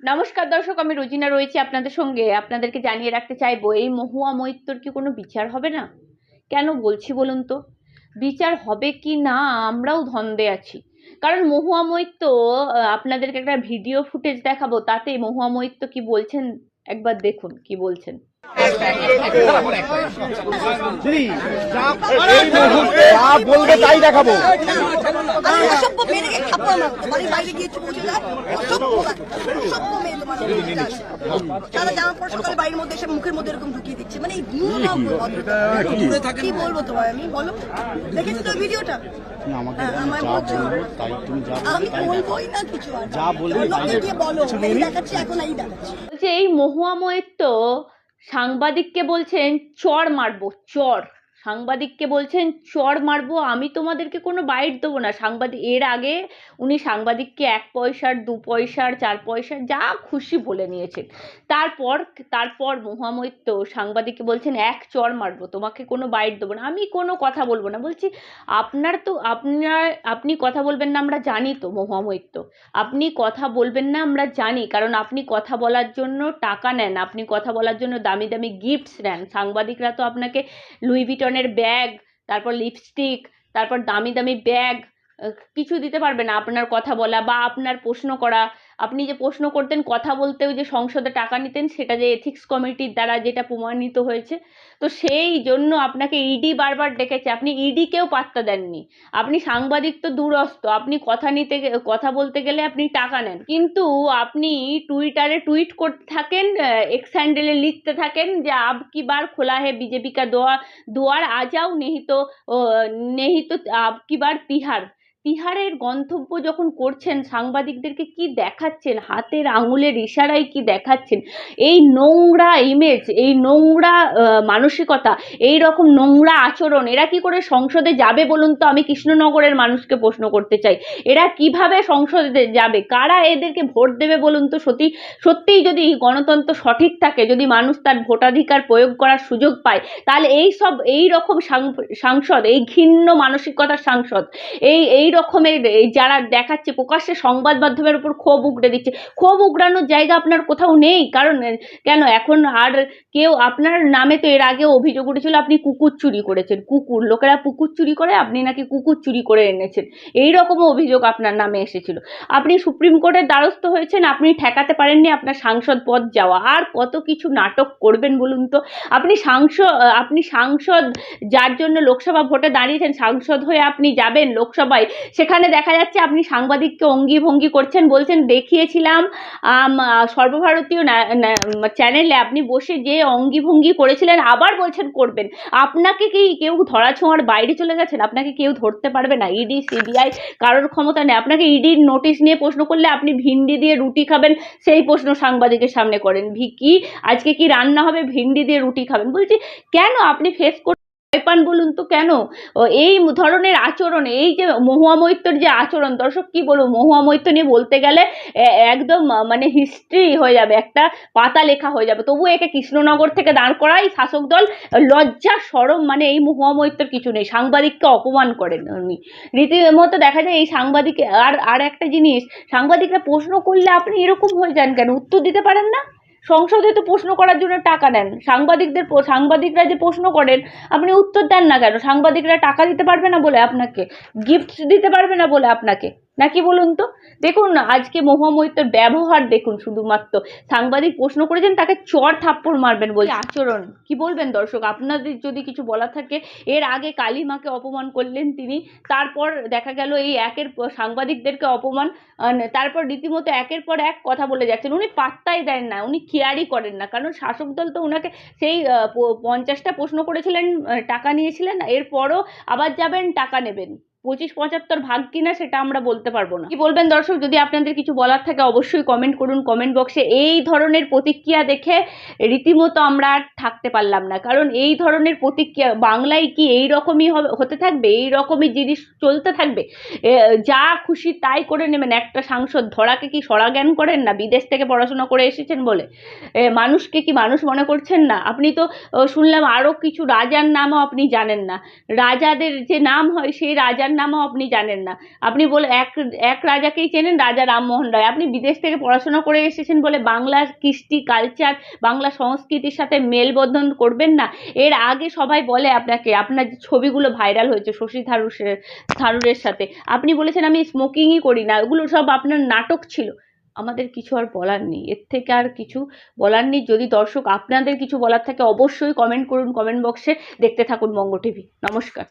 নমস্কার দর্শক আমি রোজিনা রয়েছি আপনাদের সঙ্গে। আপনাদেরকে জানিয়ে রাখতে চাইব এই মহুয়া মৈত্রর কি কোনো বিচার হবে না? কেন বলছি বলুন তো? বিচার হবে কি না? আমরাও ধন্দে আছি। কারণ মহুয়া আহ, আপনাদেরকে একটা ভিডিও ফুটেজ দেখাবো তাতে মহুয়া মৈত্র কি বলছেন? একবার দেখুন কি বলছেন। যা বলবে তাই দেখাবো। আমি অসভ্য মেয়েকে খাব না বাড়ির বাইরে যায় অসভ্য অসভ্য মেয়ে তোমার সারা জামা পড়া সকালে বাড়ির মধ্যে এসে মুখের মধ্যে এরকম ঢুকিয়ে দিচ্ছে। মানে এই কি বলব? তোমার আমি? বলো। দেখেছ তো ভিডিওটা? হ্যাঁ, এই মৈত্র সাংবাদিককে বলছেন চর মারবো চর সাংবাদিককে বলছেন, চর মারবো, আমি তোমাদেরকে কোনো বাইট দেবো না। সাংবাদিক, এর আগে উনি সাংবাদিককে এক পয়সার, দু পয়সার, চার পয়সার যা খুশি বলে নিয়েছেন। তারপর তারপর মহামৈত্য সাংবাদিককে বলছেন, এক চর মারবো, তোমাকে কোনো বাইট দেবো না। আমি কোনো কথা বলব না। বলছি, আপনার তো, আপনার, আপনি কথা বলবেন না, আমরা জানি তো মহামৈত্য আপনি কথা বলবেন না, আমরা জানি। কারণ আপনি কথা বলার জন্য টাকা নেন, আপনি কথা বলার জন্য দামি দামি গিফটস নেন। সাংবাদিকরা তো আপনাকে লুই ভিটনের ব্যাগ তারপর লিপস্টিক তারপর দামি দামি ব্যাগ কিছু দিতে পারবে না আপনার কথা বলা বা আপনার প্রশ্ন করা। আপনি যে প্রশ্ন করতেন কথা বলতেও যে সংসদে টাকা নিতেন সেটা যে এথিক্স কমিটির দ্বারা যেটা প্রমাণিত হয়েছে তো সেই জন্য আপনাকে ইডি বারবার ডেকেছে। আপনি ইডিকেও পাত্তা দেননি। আপনি সাংবাদিক তো দূরস্থ আপনি কথা নিতে কথা বলতে গেলে আপনি টাকা নেন। কিন্তু আপনি টুইটারে টুইট করতে থাকেন এক্স হ্যান্ডেলে লিখতে থাকেন যে আব কি বার খোলা হে বিজেপি কা দোয়া দুয়ার আজাও যাও নেহি তো আহ, নেহি তো আব কি বার তিহার। তিহারের গন্তব্য যখন করছেন, সাংবাদিকদেরকে কি দেখাচ্ছেন? হাতের আঙুলের ইশারায় কি দেখাচ্ছেন? এই নোংরা ইমেজ এই নোংরা মানসিকতা, এই রকম নোংরা আচরণ, এরা কি করে সংসদে যাবে বলুন তো? আমি কৃষ্ণনগরের মানুষকে প্রশ্ন করতে চাই। এরা কীভাবে সংসদে যাবে? কারা এদেরকে ভোট দেবে বলুন তো? সত্যি সত্যিই যদি গণতন্ত্র সঠিক থাকে, যদি মানুষ তার ভোটাধিকার প্রয়োগ করার সুযোগ পায়, তাহলে এই সব, এই রকম সাংসদ, এই ঘিন্ন মানসিকতার সাংসদ, এই এই রকমের যারা দেখাচ্ছে প্রকাশ্যে সংবাদ মাধ্যমের উপর ক্ষোভ উগড়ে দিচ্ছে। ক্ষোভ উগড়ানোর জায়গা আপনার কোথাও নেই। কারণ কেন? এখন আর কেউ আপনার নামে তো এর আগে অভিযোগ উঠেছিল, আপনি কুকুর চুরি করেছেন। কুকুর, লোকেরা পুকুর চুরি করে, আপনি নাকি কুকুর চুরি করে এনেছেন। এই রকমও অভিযোগ আপনার নামে এসেছিল। আপনি সুপ্রিম কোর্টের দ্বারস্থ হয়েছেন, আপনি ঠেকাতে পারেননি আপনার সাংসদ পদ যাওয়া। আর কত কিছু নাটক করবেন বলুন তো? আপনি সাংসদ আপনি সাংসদ, যার জন্য লোকসভা ভোটে দাঁড়িয়েছেন, সাংসদ হয়ে আপনি যাবেন লোকসভায়। সেখানে দেখা যাচ্ছে আপনি সাংবাদিককে অঙ্গি ভঙ্গি করছেন, বলছেন, দেখিয়েছিলাম সর্বভারতীয় চ্যানেলে আপনি বসে যে অঙ্গি ভঙ্গি করেছিলেন, আবার বলছেন করবেন। আপনাকে কি কেউ ধরাছোঁয়ার বাইরে চলে গেছেন? আপনাকে কেউ ধরতে পারবে না। ইডি, সিবিআই কারোর ক্ষমতা নেই। আপনাকে ইডির নোটিশ নিয়ে প্রশ্ন করলে আপনি ভিন্ডি দিয়ে রুটি খাবেন, সেই প্রশ্ন সাংবাদিকের সামনে করেন। ভি কি আজকে কি রান্না হবে? ভিন্ডি দিয়ে রুটি খাবেন। বলছি, কেন আপনি ফেস পান বলুন তো কেন? এই ধরনের আচরণ, এই যে মহুয়া মৈত্রর যে আচরণ, দর্শক কি বলব? মহুয়া মৈত্র নিয়ে বলতে গেলে একদম মানে হিস্ট্রি হয়ে যাবে, একটা পাতা লেখা হয়ে যাবে। তবু একে কৃষ্ণনগর থেকে দাঁড় করাই শাসক দল। লজ্জা, সরম মানে এই মহুয়া মৈত্রর কিছু নেই। সাংবাদিককে অপমান করেন উনি। রীতিমতো দেখা যায় এই সাংবাদিক, আর আর একটা জিনিস, সাংবাদিকরা প্রশ্ন করলে আপনি এরকম হয়ে যান কেন? উত্তর দিতে পারেন না? সংসদে তো প্রশ্ন করার জন্য টাকা নেন। সাংবাদিকদের সাংবাদিকরা যে প্রশ্ন করেন, আপনি উত্তর দেন না কেন? সাংবাদিকরা টাকা দিতে পারবে না বলে আপনাকে গিফট দিতে পারবে না বলে আপনাকে। নাকি বলুন তো? দেখুন না আজকে মহামৈত্যর ব্যবহার দেখুন শুধুমাত্র। সাংবাদিক প্রশ্ন করেছেন, তাকে চর থাপ্পড় মারবেন বলে আচরণ? কি বলবেন দর্শক? আপনাদের যদি কিছু বলা থাকে, এর আগে কালিমাকে অপমান করলেন তিনি, তারপর দেখা গেল এই একের সাংবাদিকদেরকে অপমান তারপর রীতিমতো একের পর এক কথা বলে যাচ্ছেন। উনি পাত্তাই দেন না, উনি কেয়ারই করেন না, কারণ শাসক দল তো ওনাকে সেই পঞ্চাশটা প্রশ্ন করেছিলেন টাকা নিয়েছিলেন, এরপরও আবার যাবেন, টাকা নেবেন। পঁচিশ পঁচাত্তর ভাগ কিনা সেটা আমরা বলতে পারব না। কি বলবেন দর্শক? যদি আপনাদের কিছু বলার থাকে, অবশ্যই কমেন্ট করুন। কমেন্ট বক্সে এই ধরনের প্রতিক্রিয়া দেখে রীতিমতো আমরা আর থাকতে পারলাম না। কারণ এই ধরনের প্রতিক্রিয়া বাংলায় কি এই রকমই হতে থাকবে? এই রকমই জিনিস চলতে থাকবে? যা খুশি তাই করে নেবেন। একটা সাংসদ ধরাকে কি সরা জ্ঞান করেন না? বিদেশ থেকে পড়াশোনা করে এসেছেন বলে? মানুষকে কি মানুষ মনে করছেন না? আপনি তো শুনলাম আরও কিছু রাজার নামও আপনি জানেন না। রাজাদের যে নাম হয়, সেই রাজার নামও আপনি জানেন না। আপনি বলে এক এক রাজাকেই চেনেন, রাজা রামমোহন রায়। আপনি বিদেশ থেকে পড়াশোনা করে এসেছেন বলে বাংলার কৃষ্টি কালচার বাংলা সংস্কৃতির সাথে মেলবন্ধন করবেন না। এর আগে সবাই বলে আপনাকে, আপনার ছবিগুলো ভাইরাল হয়েছে শশী থারুরের থারুরের সাথে, আপনি বলেছেন আমি স্মোকিংই করি না, ওগুলো সব আপনার নাটক ছিল। আমাদের কিছু আর বলার নেই, এর থেকে আর কিছু বলার নেই। যদি দর্শক আপনাদের কিছু বলার থাকে, অবশ্যই কমেন্ট করুন কমেন্ট বক্সে দেখতে থাকুন বঙ্গ টিভি নমস্কার।